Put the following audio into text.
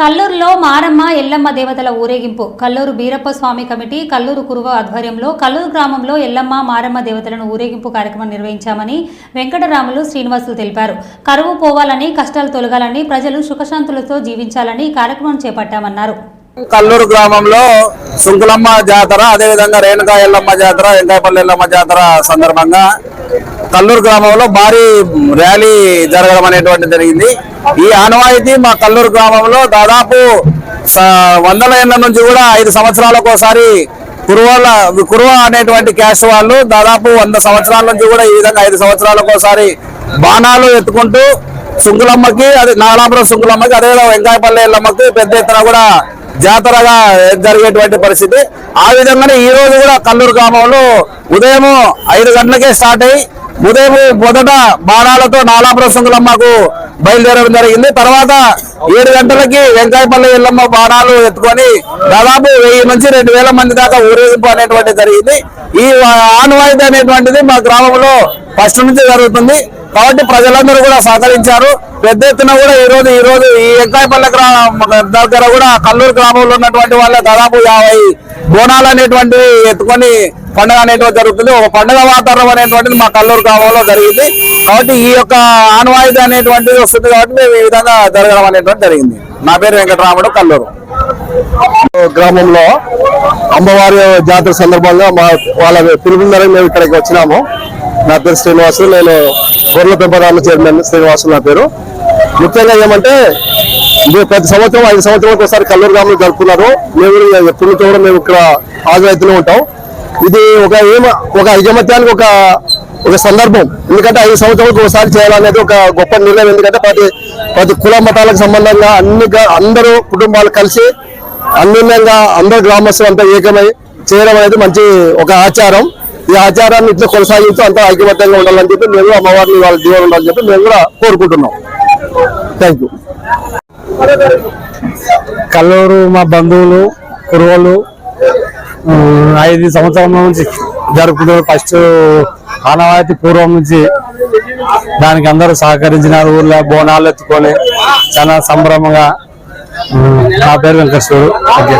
కల్లూరులో మారమ్మ ఎల్లమ్మ దేవతల ఊరేగింపు. కల్లూరు బీరప్ప స్వామి కమిటీ కల్లూరు కురువ ఆధ్వర్యంలో కల్లూరు గ్రామంలో ఎల్లమ్మ మారమ్మ దేవతలను ఊరేగింపు కార్యక్రమం నిర్వహించామని వెంకటరాములు శ్రీనివాసులు తెలిపారు. కరువు పోవాలని కష్టాలు తొలగాలని ప్రజలు సుఖశాంతులతో జీవించాలని కార్యక్రమం చేపట్టామన్నారు. కల్లూరు గ్రామంలో సుంకులమ్మ జాతర అదేవిధంగా రేణుకా ఎల్లమ్మ జాతర వెంకాయపల్లి ఎల్లమ్మ జాతర సందర్భంగా కల్లూరు గ్రామంలో భారీ ర్యాలీ జరగడం అనేటువంటి జరిగింది. ఈ ఆనవాయితీ మా కల్లూరు గ్రామంలో దాదాపు వందల ఏళ్ళ నుంచి కూడా ఐదు సంవత్సరాలకు ఒకసారి కురువాల కురువ అనేటువంటి క్యాస్ట్ వాళ్ళు దాదాపు వంద సంవత్సరాల నుంచి కూడా ఈ విధంగా ఐదు సంవత్సరాలకు ఒకసారి బాణాలు ఎత్తుకుంటూ సుంగులమ్మకి అదే నాగలాపురం సుంగులమ్మకి అదేవిధంగా వెంకాయపల్లి ఎల్లమ్మకి పెద్ద ఎత్తున కూడా జాతరగా జరిగేటువంటి పరిస్థితి. ఆ విధంగానే ఈ రోజు కూడా కల్లూరు గ్రామంలో ఉదయం ఐదు గంటలకే స్టార్ట్ అయ్యి ఉదయం మొదట బాణాలతో నాలాపురం సుంకులమ్మకు బయలుదేరడం జరిగింది. తర్వాత ఏడు గంటలకి వెంకాయపల్లి ఎల్లమ్మ బాణాలు ఎత్తుకొని దాదాపు వెయ్యి నుంచి రెండు వేల మంది దాకా ఊరేగింపు అనేటువంటి జరిగింది. ఈ ఆనవాయితీ అనేటువంటిది మా గ్రామంలో ఫస్ట్ నుంచి జరుగుతుంది. కాబట్టి ప్రజలందరూ కూడా సహకరించారు. పెద్ద ఎత్తున కూడా ఈ రోజు ఈ రోజు ఈ వెంకాయపల్లి గ్రామం దగ్గర కూడా కల్లూరు గ్రామంలో ఉన్నటువంటి వాళ్ళ దాదాపు యాభై బోనాలు అనేటువంటివి ఎత్తుకొని పండుగ అనేటువంటి జరుగుతుంది. ఒక పండుగ వాతావరణం అనేటువంటిది మా కల్లూరు గ్రామంలో జరిగింది. కాబట్టి ఈ యొక్క ఆనవాయితీ అనేటువంటిది వస్తుంది కాబట్టి మేము ఈ విధంగా జరగడం అనేటువంటి జరిగింది. నా పేరు వెంకటరాముడు కల్లూరు. గ్రామంలో అమ్మవారి జాతర సందర్భంగా మా వాళ్ళ పిలుపు మేము ఇక్కడికి వచ్చినాము. నా పేరు శ్రీనివాసులు నేను గొర్రెల పెంపకాల చైర్మన్ శ్రీనివాసులు నా పేరు. ముఖ్యంగా ఏమంటే ప్రతి సంవత్సరం ఐదు సంవత్సరాలకు ఒకసారి కల్లూరు గ్రామంలో జరుపుకున్నారు. మేము ఎప్పుడు నుంచో కూడా మేము ఇక్కడ హాజరైతూనే ఉంటాం. ఇది ఒక ఏమ ఒక ఐకమత్యానికి ఒక ఒక సందర్భం. ఎందుకంటే ఐదు సంవత్సరాలకు ఒకసారి చేయాలనేది ఒక గొప్ప నిర్ణయం. ఎందుకంటే ప్రతి ప్రతి కుల మతాలకు సంబంధంగా అన్ని అందరూ కుటుంబాలు కలిసి అన్యోన్యంగా అందరు గ్రామస్తులు అంతా ఏకమై చేయడం అనేది మంచి ఒక ఆచారం. ఈ ఆచారాన్ని ఇట్లా కొనసాగించు అంతా ఐకమత్యంగా ఉండాలని చెప్పి మేము అమ్మవారిని వాళ్ళ దీవెన ఉండాలని చెప్పి మేము కూడా కోరుకుంటున్నాం. థ్యాంక్ యూ కల్లూరు మా బంధువులు కురువలు ఐదు సంవత్సరాల నుంచి జరుపుకుంటారు ఫస్ట్ ఆనవాయితీ పూర్వం నుంచి దానికి అందరూ సహకరించినారు. ఊర్లో బోనాలు ఎత్తుకొని చాలా సంభ్రమంగా నా పేరు వెంకటేశ్వరు. ఓకే